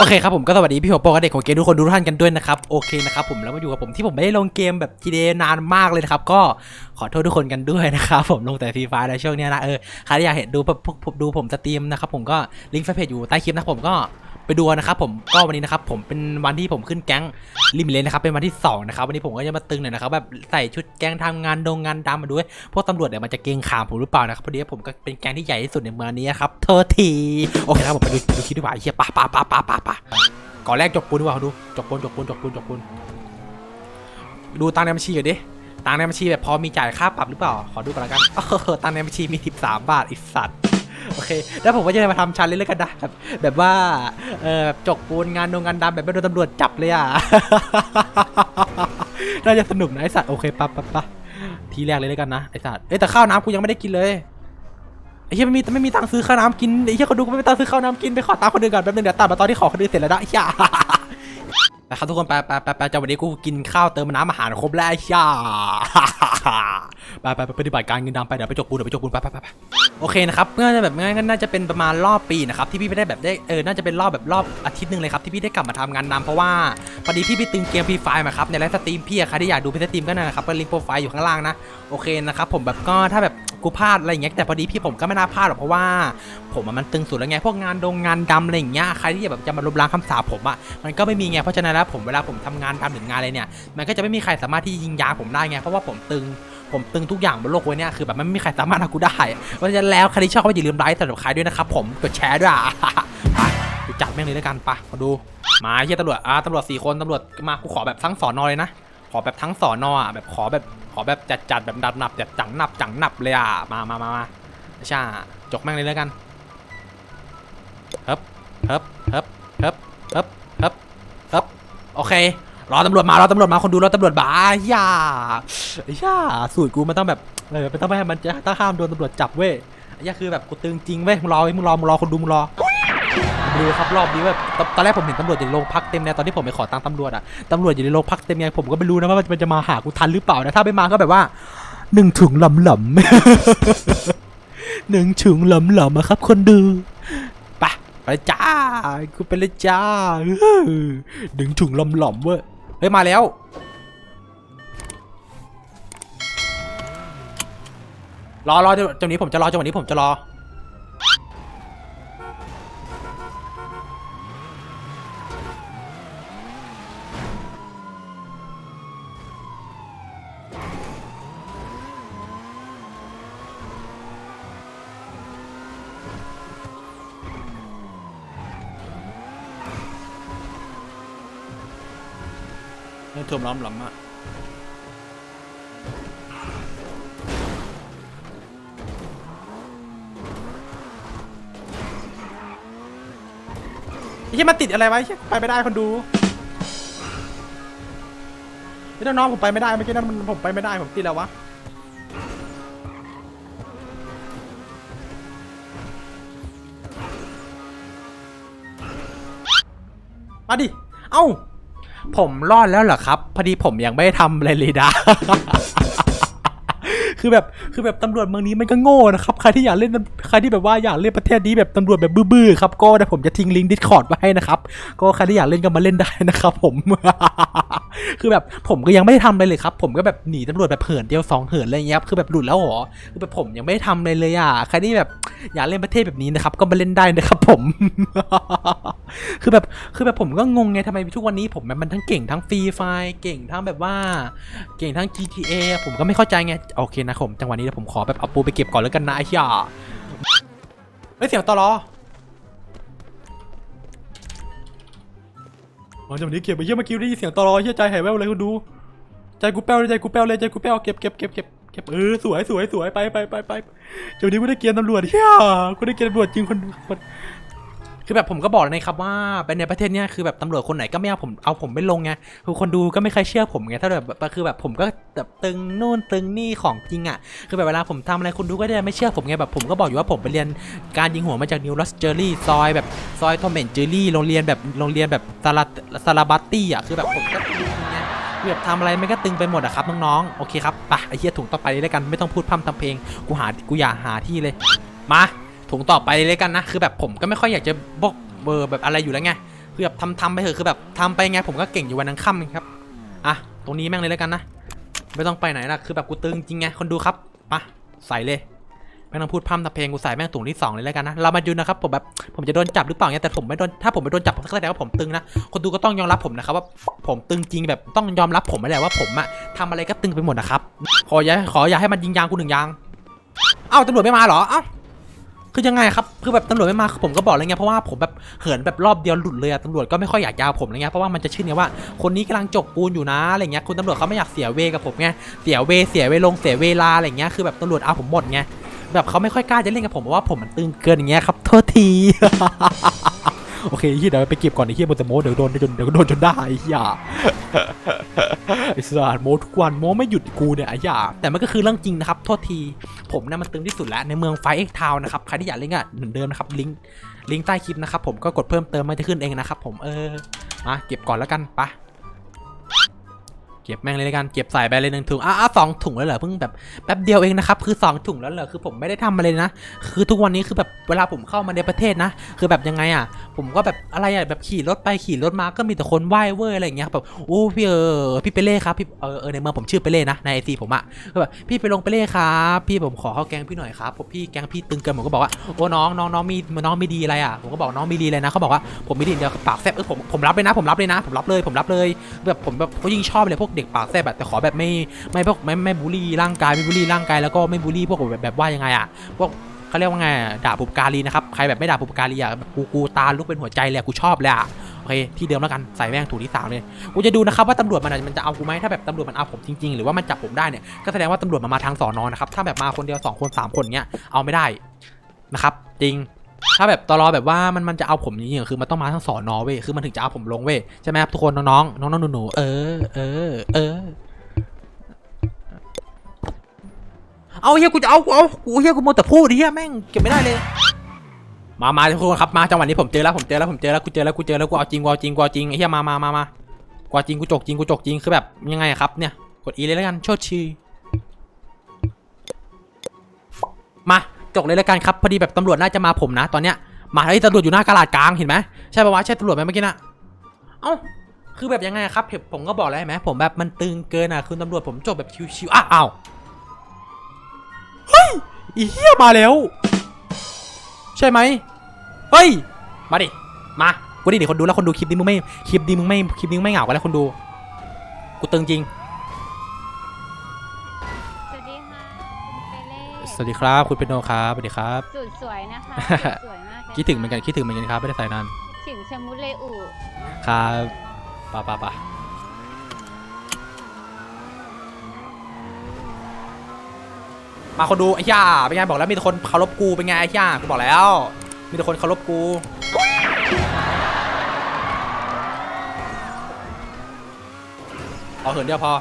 โอเคครับผมก็สวัสดีพี่หัวโปกบเด็กของเกมทุกคนทุกท่านกันด้วยนะครับโอเคนะครับผมแล้วมาอยู่กับผมที่ผมไม่ได้ลงเกมแบบ GTA นานมากเลยนะครับก็ขอโทษทุกคนกันด้วยนะครับผมลงแต่ฟรีไฟในช่วงนี้นะเออใครอยากเห็นดูพวกผมดูผมสตรีมนะครับผมก็ลิงก์แฟนเพจอยู่ใต้คลิปนะผมก็ ไปดูนะครับผมก็วันนี้นะครับผมเป็นวันที่ผมขึ้นแก๊งลิมิเลนนะครับเป็นวันที่สองนะครับวันนี้ผมก็จะมาตึงหน่อยนะครับแบบใส่ชุดแก๊งทำงานดงงานดำมาด้วยพวกตำรวจเนี่ยวมันจะเกงขามผมหรือเปล่านะครับพอดีผมก็เป็นแก๊งที่ใหญ่ที่สุดในเมืองนี้ครับเธอทีโอเคครับผมไปดูดูคลิปดีกว่าเฮียปะปะปะปะปะปะก่อนแรกจกปูนดีกว่าดูจกปูนจกปูนจกปูนจกปูนดูตังในบัญชีก่อนดิตังในบัญชีแบบพอมีจ่ายค่าปรับหรือเปล่าขอดูก่อนละกันเออตังในบัญชีมี13บาทอีสัตว์ โอเค แล้วผมก็จะมาทำชันเล่นๆกันนะแบบแบบว่าเออแบบจกปูนงานโดงงานดำแบบไม่โดนตำรวจจับเลยอะ น่าจะสนุกนะไอสัตว์โอเคปะปะปะทีแรกเลยแล้วกันนะไอสัตว์เอ้ยแต่ข้าวน้ำกูยังไม่ได้กินเลยไอ้เหี้ยไม่มีไม่มีตังค์ซื้อข้าวน้ำกินไอ้เหี้ยเขาดูกูไม่มีตังค์ซื้อข้าวน้ำกินไปขอตังค์คนอื่นก่อนแป๊บนึงเดี๋ยวตัดมาตอนที่ขอคนอื่นเสร็จแล้วนะไอ้เหี้ยไปครับทุกคนไปไปไปไปจะวันนี้กูกินข้าวเติมน้ำอาหารครบแล้วไอ้เหี้ย ไปไปไปปฏิบัติการเงินดำไปเดี๋ยวไปจกปูนเดี๋ยวไปจกปูนไปไปไปโอเคนะครับเมื่อจะแบบงั้นก็น่าจะเป็นประมาณรอบปีนะครับที่พี่ไม่ได้แบบได้เออน่าจะเป็นรอบแบบรอบอาทิตย์หนึ่งเลยครับที่พี่ได้กลับมาทำงานนำเพราะว่าพอดีพี่ไปตึงเกมพีไฟมาครับในไลฟ์สตรีมพี่อะใครที่อยากดูพี่สตรีมก็นั่นนะครับก็ลิงก์โปรไฟล์อยู่ข้างล่างนะโอเคนะครับผมแบบก็ถ้าแบบกูพลาดอะไรอย่างเงี้ยแต่พอดีพี่ผมก็ไม่น่าพลาดหรอกเพราะว่า ผมอะมันตึงสุดแล้วไงพวกงานดงงานดำอะไรอย่างเงี้ยใครที่แบบจะมาลบล้างคำสาปผมอะมันก็ไม่มีไงเพราะฉะนั้นแล้วผมเวลาผมทำงานทำถึงงานอะไรเนี่ย มันก็จะไม่มีใครสามารถที่ยิงยาผมได้ไงเพราะว่าผมตึง ผมตึงทุกอย่างบนโลกไว้เนี่ยคือแบบไม่มีใครสามารถเอากูได้ เพราะฉะนั้นแล้วใครที่ชอบก็อย่าลืมไลค์สำหรับใครด้วยนะครับผมกดแชร์ด้วยอะไปจัดแม่งเลยแล้วกันปะมาดูมาเฮียตำรวจอ่าตำรวจสี่คนตำรวจมากูขอแบบทั้งสอนอเลยนะขอแบบทั้งสอนอะแบบขอแบบขอแบบจัดจัดแบบดับหนับแบบจังหนับจังหนับเลยอะมามามามาใช่จกแม่งเลยแล้วกันเฮ้บเฮ้บเฮ้บเฮ้บเฮ้บเฮ้บเฮ้บโอเค รอตำรวจมารอตำรวจมาคนดูรอตำรวจบ้าย่าย่าสูตรกูมันต้องแบบเออมันต้องไม่ให้มันจะต้องห้ามโดนตำรวจจับเว้ยอย่าคือแบบกูตึงจริงเว้ยมึงรอมึงรอมึงรอคนดูมึงรอดูครับรอบนี้แบบตอนแรกผมเห็นตำรวจอยู่ในโรงพักเต็มเลยตอนที่ผมไปขอตังค์ตำรวจอะตำรวจอยู่ในโรงพักเต็มไงผมก็ไม่รู้นะว่ามันจะมาหากูทันหรือเปล่านะถ้าไม่มาก็แบบว่าหนึ่งถุงหลำหลำหนึ่งถุงหลำหลำอะครับคนดูไปไปจ้ากูไปเลยจ้าหนึ่งถุงหลำหลำเว้ย เฮ้ยมาแล้ว รอรอจังหวะนี้ผมจะรอจังหวะนี้ผมจะรอ นี่ท่วมล้อมหลำอะไอ้เหี้ยมันติดอะไรไว้ไปไม่ได้คนดูนี่น้องๆผมไปไม่ได้เมื่อกี้นั้นมันผมไปไม่ได้ผมติดแล้ววะมาดิ เอ้า ผมรอดแล้วเหรอครับ พอดีผมยังไม่ได้ทำอะไรเลยนะ คือแบบคือแบบตำรวจเมืองนี้มันก็โง่นะครับใครที่อยากเล่นใครที่แบบว่าอยากเล่นประเทศนี้แบบตำรวจแบบบื้อๆครับก็เดี๋ยวผมจะทิ้งลิงก์ดิสคอร์ดไว้ให้นะครับก็ใครที่อยากเล่นก็มาเล่นได้นะครับผม คือแบบผมก็ยังไม่ได้ทำอะไรเลยครับ ผมก็แบบหนีตำรวจแบบเหินเดียวสองเหินอะไรเงี้ยครับคือแบบหลุดแล้วเหรอคือแบบผมยังไม่ได้ทำอะไรเลยอะใครที่แบบอยากเล่นประเทศแบบนี้นะครับ ก็มาเล่นได้นะครับผม คือแบบคือแบบผมก็งงไงทำไมทุกวันนี้ผมแบบมันทั้งเก่งทั้งฟรีไฟเก่งทั้งแบบว่า เก่งทั้ง GTA ผมก็ไม่เข้าใจไงโอเคนะผมจังหวะนี้เดี๋ยวผมขอแบบเอาปูไปเก็บก่อนแล้วกันนะไอ้เหี้ยเฮ้ยเสียงตอรออ๋อจังหวะนี้เก็บไปเหี้ยเมื่อกี้ได้ยินเสียงตอรอเหี้ยใจหายแววเลยคุณดู ใจกูแป้วเลยใจกูแป้วเลยใจกูแป้วเก็บเก็บเก็บเก็บเก็บเออสวยสวยสวยไปไปไปไปจังหวะนี้กูได้เกียร์ตำรวจเหี้ยกูได้เกียร์ตำรวจจริงคนคน คือแบบผมก็บอกเลยนะครับว่าเป็นในประเทศเนี้ยคือแบบตำรวจคนไหนก็ไม่เอาผมเอาผมไม่ลงไงคือคนดูก็ไม่เคยเชื่อผมไงถ้าแบบคือแบบผมก็แบบตึงนู่นตึงนี่ของจริงอะคือแบบเวลาผมทำอะไรคนดูก็จะไม่เชื่อผมไงแบบผมก็บอกอยู่ว่าผมไปเรียนการยิงหัวมาจากนิวรัสเจอรี่ซอยแบบซอยทอมเมนเจอรี่โรงเรียนแบบโรงเรียนแบบซาลาซาลาบัตตี้อะคือแบบผมก็ตึงไงคือแบบทำอะไรไม่ก็ตึงไปหมดอะครับน้องๆโอเคครับไปไอเหี้ยถุงต่อไปเลยแล้วกันไม่ต้องพูดพร่ำทำเพลงกูหากูอยากหาที่เลยมา ถุงต่อไปเลยกันนะ คือแบบผมก็ไม่ค่อยอยากจะบอกเบอร์แบบอะไรอยู่แล้วไงคือแบบทำทำไปเถอะคือแบบทำไปไงผมก็เก่งอยู่วันนังค่ำเองครับอะตรงนี้แม่งเลยแล้วกันนะไม่ต้องไปไหนนะคือแบบกูตึงจริงไงคนดูครับมาใส่เลยไม่ต้องพูดพร่ำทำเพลงกูใส่แม่งถุงที่สองเลยแล้วกันนะเรามาดูนะครับผมแบบผมจะโดนจับหรือเปล่าเนี่ยแต่ผมไม่โดนถ้าผมไม่โดนจับก็แสดงว่าผมตึงนะคนดูก็ต้องยอมรับผมนะครับว่าผมตึงจริงแบบต้องยอมรับผมไม่ได้ว่าผมอะทำอะไรก็ตึงไปหมดนะครับขออย่าขออย่าให้มันยิงยางกูหนึ่งยางเอ้าตำรวจไม่มาเหรอเอ้า คือยังไงครับคือแบบตำรวจไม่มาคือผมก็บอกเลยไงเพราะว่าผมแบบเหินแบบรอบเดียวหลุดเลยอะตำรวจก็ไม่ค่อยอยากยาวผมอะไรเงี้ยเพราะว่ามันจะชื่อเนี่ยว่าคนนี้กำลังจกปูนอยู่นะอะไรเงี้ยคุณตำรวจเขาไม่อยากเสียเวกับผมไงเสียเวเสียเวลงเสียเวลาอะไรเงี้ยคือแบบตำรวจเอาผมหมดไงแบบเขาไม่ค่อยกล้าจะเล่นกับผมเพราะว่าผมมันตึงเกินอย่างเงี้ยครับโทษที โอเคเฮียเดี๋ยวไปเก็บก่อนไอ้เฮียบนแต่โมเดี๋ยวโดนจนเดี๋ยวโดนจนได้ไอ้เฮียไอ้สัสโมทุกวันโมไม่หยุดกูเนี่ยไอ้เหี้ยแต่มันก็คือเรื่องจริงนะครับโทษทีผมเนี่ยมันตึงที่สุดแล้วในเมืองไฟเอ็กทาวนะครับใครที่อยากเล่นอะเหมือนเดิมนะครับลิงก์ลิงก์ใต้คลิปนะครับผมก็กดเพิ่มเติมมันจะขึ้นเองนะครับผมเออมาเก็บก่อนแล้วกันไป เก็บแม่งเลยกันเก็บใส่ไปเลยหนึ่งถุงอะสองถุงแล้วเหรอเพิ่งแบบแป๊บเดียวเองนะครับคือสองถุงแล้วเหรอคือผมไม่ได้ทำอะไรเลยนะ คือทุกวันนี้คือแบบเวลาผมเข้ามาในประเทศนะ คือแบบยังไงอะ ผมก็แบบอะไรอะแบบขี่รถไปขี่รถมาก็มีแต่คนไหว้เว้ยอะไรอย่างเงี้ยแบบโอ้พี่เออพี่เปเล่ครับพี่เออในเมืองผมชื่อเปเล่นะในไอซีผมอะก็แบบพี่ไปลงเปเล่ครับพี่ผมขอเข้าแกงพี่หน่อยครับผมพี่แกงพี่ตึงเกินผมก็บอกว่าโอ้น้องน้องน้องมีน้องไม่ดีอะไรอะผมก็บอกน้องไม่ดีเลยนะเขาบอกว่าผมไม่ดีเดียวปากแซ่บเออผมผมรับเลยนะผมรับเลยนะ ผมรับเลยผมรับเลยแบบผมแบบเขายิ่งชอบเลยพวกเด็กปากแซบแบบแต่ขอแบบไม่ไม่พวกไม่ไม่บูลลี่ร่างกายไม่บูลลี่ร่างกายแล้วก็ไม่บูลลี่พวกแบบแบบว่ายังไงอะพวกเขาเรียกว่าไงด่าบุปการีนะครับใครแบบไม่ด่าบุปการีอะแบบกูกูตาลุกเป็นหัวใจเลยอะกูชอบเลยอะโอเคที่เดิมแล้วกันใส่แม่งถูกที่สามเลยกูจะดูนะครับว่าตำรวจมันอะมันจะเอากูไหมถ้าแบบตำรวจมันเอาผมจริงๆ หรือว่ามันจับผมได้เนี่ยก็แสดงว่าตำรวจมันมาทางสอนอนะครับถ้าแบบมาคนเดียวสองคนสามคนเนี้ยเอาไม่ได้นะครับจริง ถ้าแบบตลอแบบว่ามันมันจะเอาผมจริงๆคือมันต้องมาทั้งสอนอเว้ยคือมันถึงจะเอาผมลงเว้ยใช่ไหมครับทุกคนน้องๆน้องๆหนูๆเออเออเออเอาเฮียกูจะเอาเอากูเฮียกูโมแต่พูดเฮียแม่งเก็บไม่ได้เลย มามาทุกคนครับมาจังหวะนี้ผมเจอแล้วผมเจอแล้วผมเจอแล้วกูเจอแล้วกูเจอแล้วกูเอาจริงกูเอาจริงกูเอาจริงเฮียมามามามากูเอาจริงกูจกจริงกูจกจริงคือแบบยังไงครับเนี่ยกดอีเลยแล้วกันโชดชีมา จกเลยแล้วกันครับพอดีแบบตำรวจน่าจะมาผมนะตอนเนี้ยมาเฮ้ตำรวจอยู่หน้ากระดาษกลางเห็นไหมใช่ปะวะใช่ตำรวจไหมเมื่อกี้น่ะเอ้าคือแบบยังไงครับผมผมก็บอกแล้วเห็นไหมผมแบบมันตึงเกินอะคือตำรวจผมจบแบบชิวๆอ้าวอ้าวอีเหี้ยมาแล้ว ใช่ไหมเฮ้ยมาดิมากูดิเดี๋ยวคนดูแล้วคนดูคลิปนี้มึงไม่คลิปนี้มึงไม่คลิปนี้มึงไม่เหงากันแล้วคนดูกูตึงจริง สวัสดีค่ะคุณเปเล่ สวัสดีครับ คุณเปนโนครับสวัสดีครับสุดสวยนะคะสุดสวยมากเลยคิดถึงเหมือนกันคิดถึงเหมือนกันครับไม่ได้ใส่นานถึงชะมุดเลยอู่ครับปะปะปะมาคนดูไอ้ย่าเป็นไงบอกแล้วมีแต่คนเคารพกูเป็นไงไอ้ย่ากูบอกแล้ว มีแต่คนเคารพกูพอเหินเดียวพอ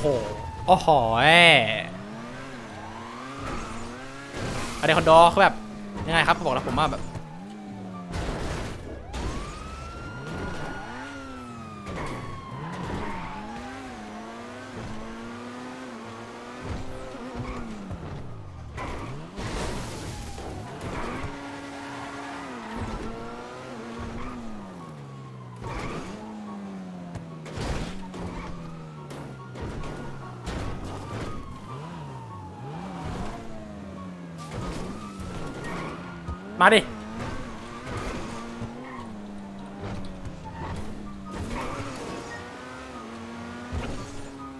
โอ้โห โอ้โหออันนี้คอนโดเขาแบบยังไงครับเขาบอกแล้วผมว่าแบบ มาดิ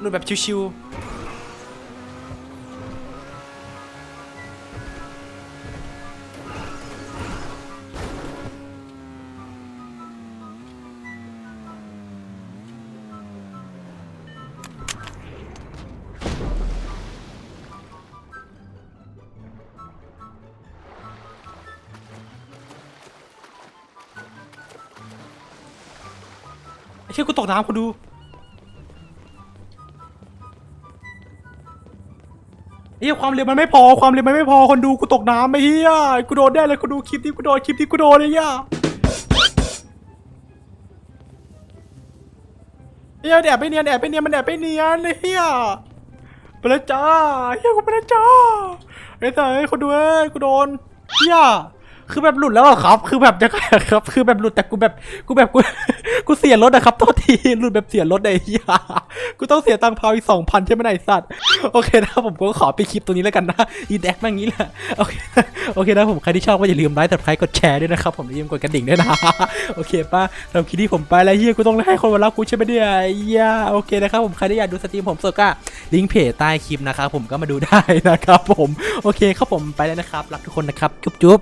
รุดแบบชิวๆ เชี่ยกูตกน้ำคนดูไอ้เฮียความเร็วมันไม่พอความเร็วมันไม่พอคนดูกูตกน้ำไอ้เหี้ยกูโดนได้เลยกูดูคลิปที่กูโดนคลิปที่กูโดนไอ้เหี้ยเหี้ยแอบไปเนียนแอบไปเนียนมันแอบไปเนียนเหี้ยไปแล้วจ้าเหี้ยกูไปแล้วจ้าไอ้สัสไอ้คนดูเอ้ยกูโดนเหี้ย คือแบบหลุดแล้วอะครับ คือแบบจะครับ คือแบบหลุดแต่กูแบบกูแบบกูกูเสียรถอะครับโทษทีหลุดแบบเสียรถไอ้เหี้ยกูต้องเสียตังค์พาวอีกสองพันใช่ไหมนายสัตว์โอเคนะครับผมก็ขอไปคลิปตัวนี้แล้วกันนะอีแดกแม่งงี้แหละโอเคโอเคนะผมใครที่ชอบก็อย่าลืมไลค์ subscribe กดแชร์ด้วยนะครับผมอย่าลืมกดกระดิ่งด้วยนะโอเคป่ะสำหรับคลิปนี้ผมไปแล้วเฮียกูต้องให้คนมารับกูใช่ไหมเนี่ยเฮียโอเคนะครับผมใครที่อยากดูสตรีมผมสดก็ลิงก์เพจใต้คลิปนะครับผมก็มาดูได้นะครับผมโอเคครับผมไปแล้วนะครับรักทุกคนนะครับจุ๊บจุ๊บ